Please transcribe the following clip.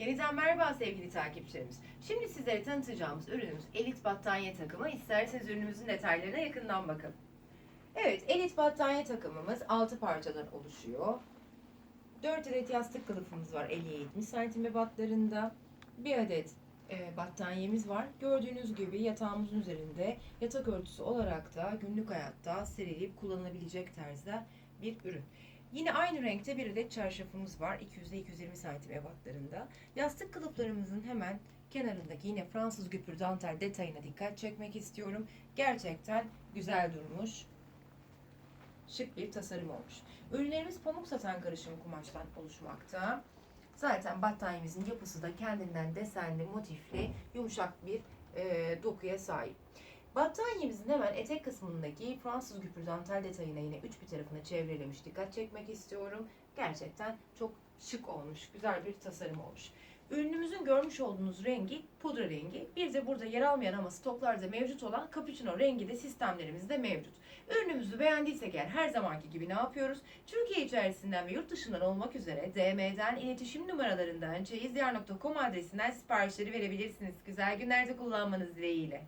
Yeniden merhaba sevgili takipçilerimiz. Şimdi sizlere tanıtacağımız ürünümüz elit battaniye takımı. İsterseniz ürünümüzün detaylarına yakından bakalım. Evet, elit battaniye takımımız 6 parçadan oluşuyor. 4 adet yastık kılıfımız var 50-70 santim ebatlarında. Bir adet e, battaniyemiz var. Gördüğünüz gibi yatağımızın üzerinde yatak örtüsü olarak da günlük hayatta serilip kullanılabilecek tarzda bir ürün. Yine aynı renkte bir adet çarşafımız var. 200 ile 220 santim ebatlarında. Yastık kılıflarımızın hemen kenarındaki yine Fransız güpür dantel detayına dikkat çekmek istiyorum. Gerçekten güzel durmuş. Şık bir tasarım olmuş. Ürünlerimiz pamuk satan karışım kumaştan oluşmakta. Zaten battaniyemizin yapısı da kendinden desenli, motifli, yumuşak bir e, dokuya sahip. Battaniyemizin hemen etek kısmındaki Fransız güpür dantel detayına yine üç bir tarafına çevrelemiş dikkat çekmek istiyorum. Gerçekten çok şık olmuş, güzel bir tasarım olmuş. Ürünümüzün görmüş olduğunuz rengi pudra rengi. Bir de burada yer almayan ama stoklarda mevcut olan cappuccino rengi de sistemlerimizde mevcut. Ürünümüzü beğendiysek eğer her zamanki gibi ne yapıyoruz? Türkiye içerisinden ve yurt dışından olmak üzere DM'den iletişim numaralarından çeyizdiyar.com adresinden siparişleri verebilirsiniz. Güzel günlerde kullanmanız dileğiyle.